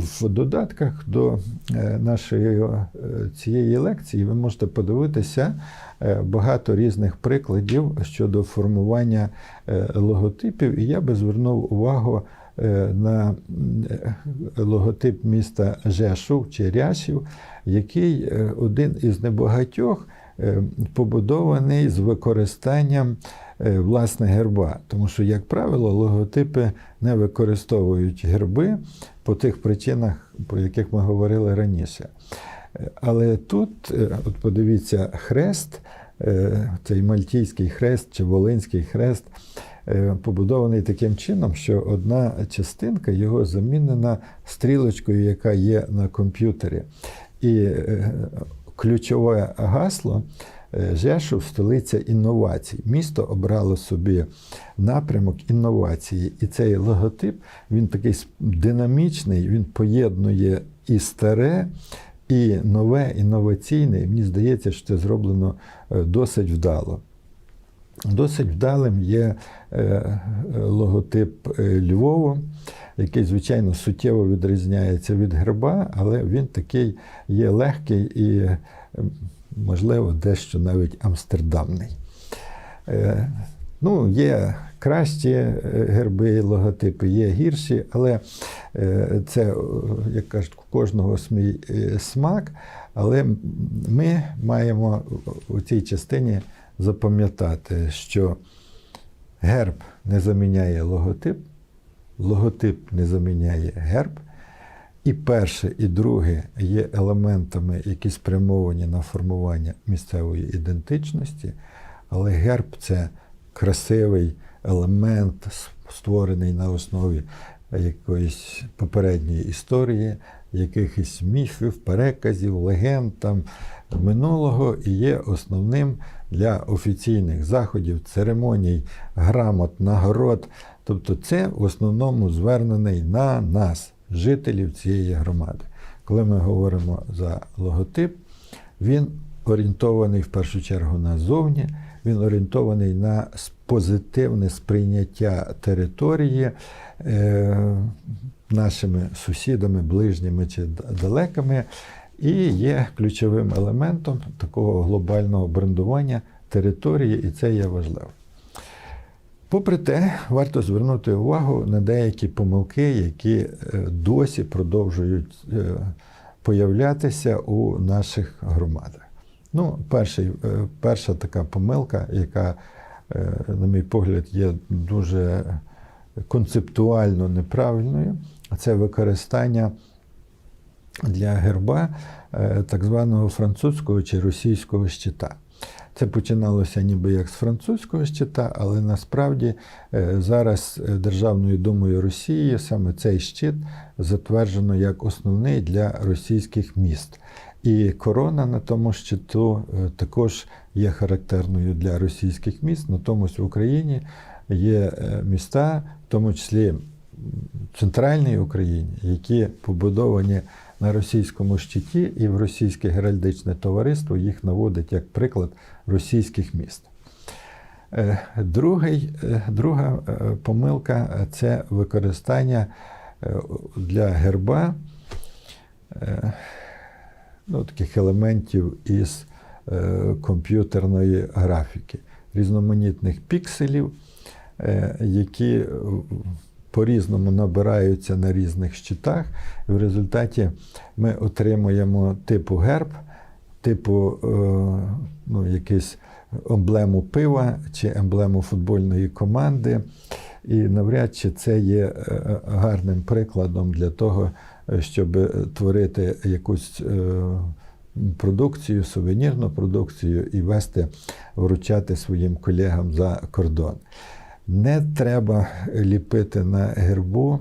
в додатках до е, нашої е, цієї лекції ви можете подивитися е, багато різних прикладів щодо формування логотипів, і я би звернув увагу на логотип міста Жешув чи Ряшів, який один із небагатьох побудований з використанням е, власне герба. Тому що, як правило, логотипи не використовують герби по тих причинах, про яких ми говорили раніше. Е, Але тут, е, от подивіться, хрест, е, цей мальтійський хрест чи волинський хрест, е, побудований таким чином, що одна частинка його замінена стрілочкою, яка є на комп'ютері. І е, ключове гасло е, Жешув столиця інновацій. Місто обрало собі напрямок інновації. І цей логотип він такий динамічний, він поєднує і старе, і нове, інноваційне. І мені здається, що це зроблено е, досить вдало. Досить вдалим є е, логотип е, Львову, який, звичайно, суттєво відрізняється від герба, але він такий є легкий і, е, можливо, дещо навіть амстердамний. Е, Ну, є кращі е, герби, логотипи, є гірші, але е, це, як кажуть, у кожного свій е, смак. Але ми маємо у цій частині запам'ятати, що герб не заміняє логотип, логотип не заміняє герб. І перше, і друге є елементами, які спрямовані на формування місцевої ідентичності, але герб це красивий елемент, створений на основі якоїсь попередньої історії, якихось міфів, переказів, легенд там минулого і є основним для офіційних заходів, церемоній, грамот, нагород. Тобто це в основному звернений на нас, жителів цієї громади. Коли ми говоримо за логотип, він орієнтований в першу чергу назовні, він орієнтований на позитивне сприйняття території е, нашими сусідами, ближніми чи далекими, і є ключовим елементом такого глобального брендування території, і це є важливо. Попри те, варто звернути увагу на деякі помилки, які е, досі продовжують е, появлятися у наших громадах. Ну, перший, е, перша така помилка, яка, е, на мій погляд, є дуже концептуально неправильною, це використання для герба е, так званого французького чи російського щита. Це починалося ніби як з французького щита, але насправді зараз Державною думою Росії саме цей щит затверджено як основний для російських міст. І корона на тому щиту е, також є характерною для російських міст. Натомусь в Україні є е, міста, в тому числі в центральній Україні, які побудовані на російському щиті, і в російське геральдичне товариство їх наводить як приклад російських міст. Е, Другий, друга помилка це використання для герба ну, таких елементів із е, комп'ютерної графіки, різноманітних пікселів, е, які по-різному набираються на різних щитах. І в результаті ми отримуємо типу герб, типу е, ну, якийсь емблему пива чи емблему футбольної команди. І навряд чи це є гарним прикладом для того, щоб е, творити якусь е, продукцію, сувенірну продукцію і вести, вручати своїм колегам за кордон. Не треба ліпити на гербу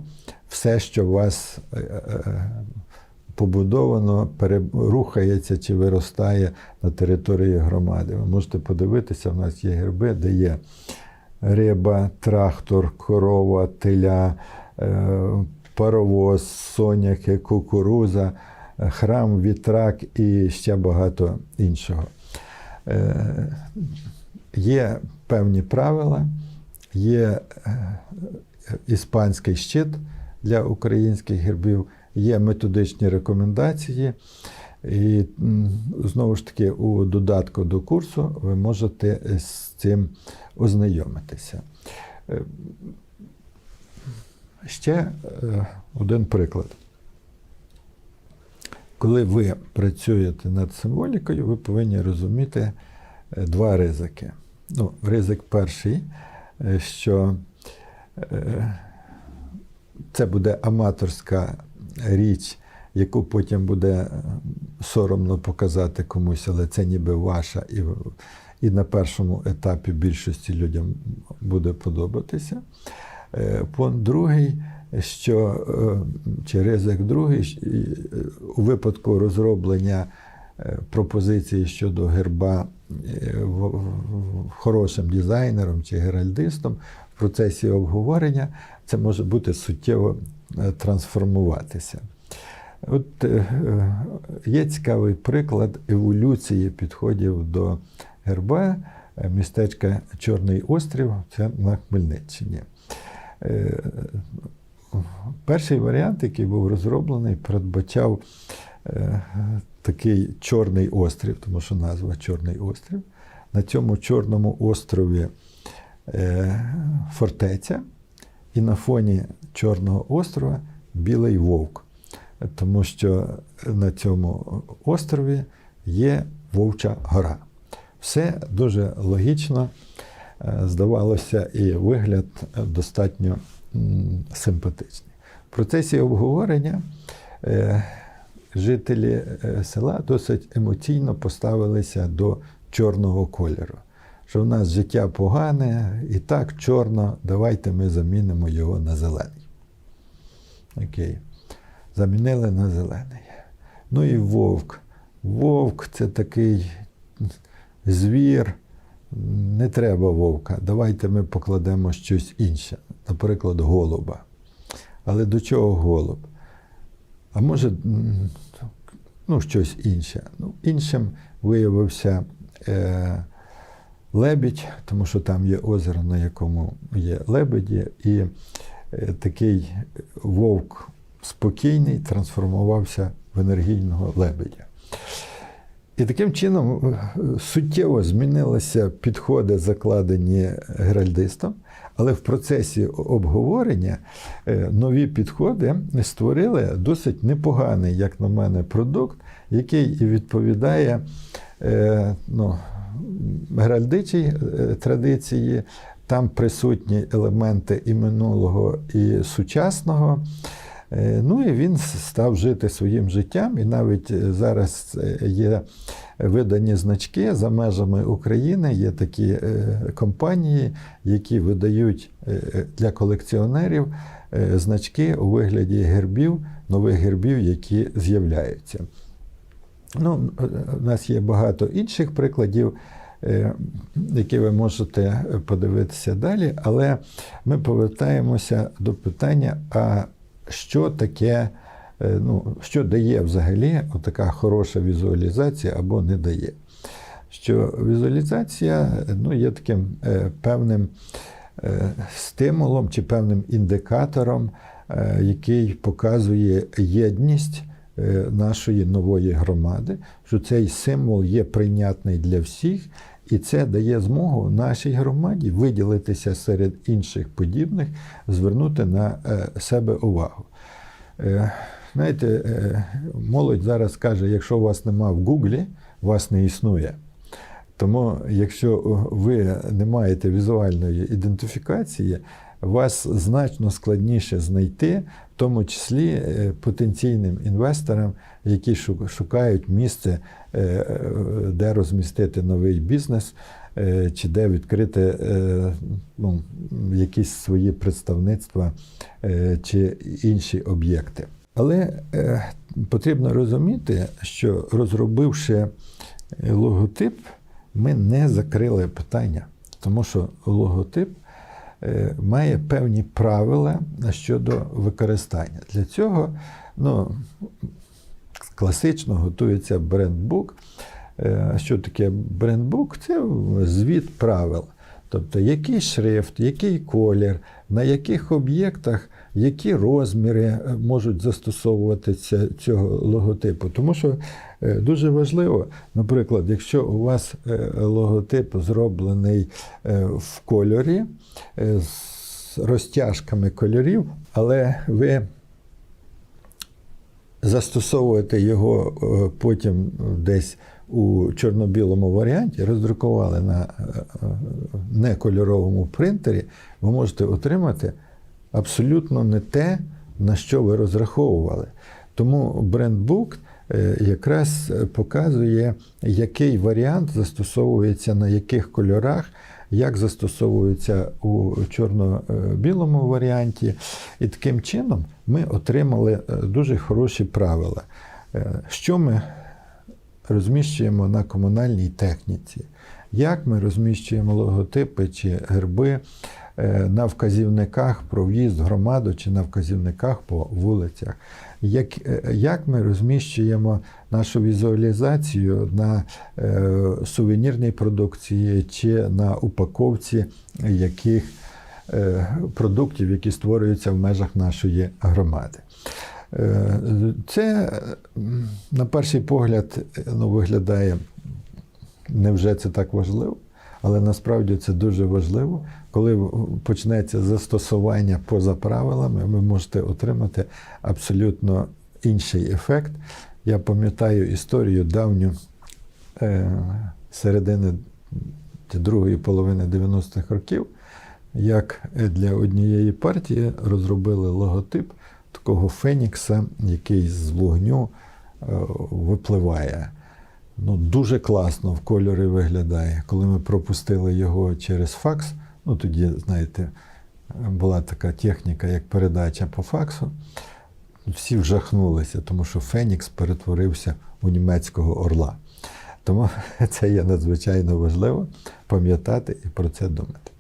все, що у вас е, побудовано, перерухається чи виростає на території громади. Ви можете подивитися, в нас є герби, де є риба, трактор, корова, теля, паровоз, соняхи, кукуруза, е, храм, вітрак і ще багато іншого. Е, Є певні правила, є е, іспанський щит для українських гербів, є методичні рекомендації. І знову ж таки, у додатку до курсу ви можете з цим ознайомитися. Ще е, один приклад. Коли ви працюєте над символікою, ви повинні розуміти е, два ризики. Ну, ризик перший, е, що це буде аматорська річ, яку потім буде соромно показати комусь, але це ніби ваша, і, і на першому етапі більшості людям буде подобатися. Е, Пункт другий, що е, чи ризик другий, е, у випадку розроблення пропозиції щодо герба хорошим дизайнером чи геральдистом в процесі обговорення це може бути суттєво трансформуватися. От є цікавий приклад еволюції підходів до герба містечка Чорний острів, це на Хмельниччині. Е, Перший варіант, який був розроблений, передбачав е, такий Чорний острів, тому що назва Чорний острів. На цьому Чорному острові е, фортеця, і на фоні Чорного острова Білий Вовк. Тому що на цьому острові є Вовча гора. Все дуже логічно, здавалося, і вигляд достатньо симпатичний. В процесі обговорення е, жителі е, села досить емоційно поставилися до чорного кольору. Що в нас життя погане, і так чорно, давайте ми замінимо його на зелений. Окей. Замінили на зелений. Ну і вовк. Вовк це такий звір. Не треба вовка. Давайте ми покладемо щось інше, наприклад, голуба. Але до чого голуб? А може, ну, щось інше. Ну, іншим виявився е, лебідь, тому що там є озеро, на якому є лебеді, і е, такий вовк спокійний трансформувався в енергійного лебедя. І таким чином е, суттєво змінилися підходи, закладені геральдистом, але в процесі обговорення е, нові підходи створили досить непоганий, як на мене, продукт, який відповідає е, ну, геральдичій традиції. Там присутні елементи і минулого, і сучасного. Е, Ну і він став жити своїм життям, і навіть е, зараз е, є видані значки за межами України. Є такі компанії, які видають для колекціонерів значки у вигляді гербів, нових гербів, які з'являються. Ну, у нас є багато інших прикладів, які ви можете подивитися далі, але ми повертаємося до питання, а що таке, е, ну, що дає взагалі така хороша візуалізація або не дає. Що візуалізація ну, є таким е, певним е, стимулом чи певним індикатором, який показує єдність нашої нової громади, що цей символ є прийнятний для всіх, і це дає змогу нашій громаді виділитися серед інших подібних, звернути на е, себе увагу. Е, Знаєте, е, молодь зараз каже, якщо у вас нема в Гуглі, вас не існує. Тому, якщо ви не маєте візуальної ідентифікації, вас значно складніше знайти, в тому числі е, потенційним інвесторам, які шукають місце, е, е, де розмістити новий бізнес, чи де відкрити ну, якісь свої представництва чи інші об'єкти. Але потрібно розуміти, що розробивши логотип, ми не закрили питання, тому що логотип має певні правила щодо використання. Для цього ну, класично готується брендбук. Е, Що таке брендбук? Це звіт правил. Тобто, який шрифт, який колір, на яких об'єктах, які розміри е, можуть застосовуватися цього логотипу. Тому що е, дуже важливо, наприклад, якщо у вас е, логотип зроблений в кольорі з розтяжками кольорів, але ви застосовуєте його потім десь у чорно-білому варіанті, роздрукували на некольоровому принтері, ви можете отримати абсолютно не те, на що ви розраховували. Тому брендбук е, якраз показує, який варіант застосовується на яких кольорах, як застосовується у чорно-білому варіанті. І таким чином ми отримали е, дуже хороші правила. Е, Що ми розміщуємо на комунальній техніці? Як ми розміщуємо логотипи чи герби е, на вказівниках про в'їзд громаду чи на вказівниках по вулицях? Як, е, як ми розміщуємо нашу візуалізацію на е, сувенірній продукції чи на упаковці яких е, продуктів, які створюються в межах нашої громади? Е, Це, на перший погляд, е, ну, виглядає, невже це так важливо? Але насправді це дуже важливо. Коли почнеться застосування поза правилами, ви можете отримати абсолютно інший ефект. Я пам'ятаю історію давню е, середини другої половини 90-х років, як для однієї партії розробили логотип такого фенікса, який з вогню е, випливає. Ну, дуже класно в кольорі виглядає. Коли ми пропустили його через факс, ну тоді, знаєте, була така техніка, як передача по факсу. Всі вжахнулися, тому що Фенікс перетворився у німецького орла. Тому це є надзвичайно важливо пам'ятати і про це думати.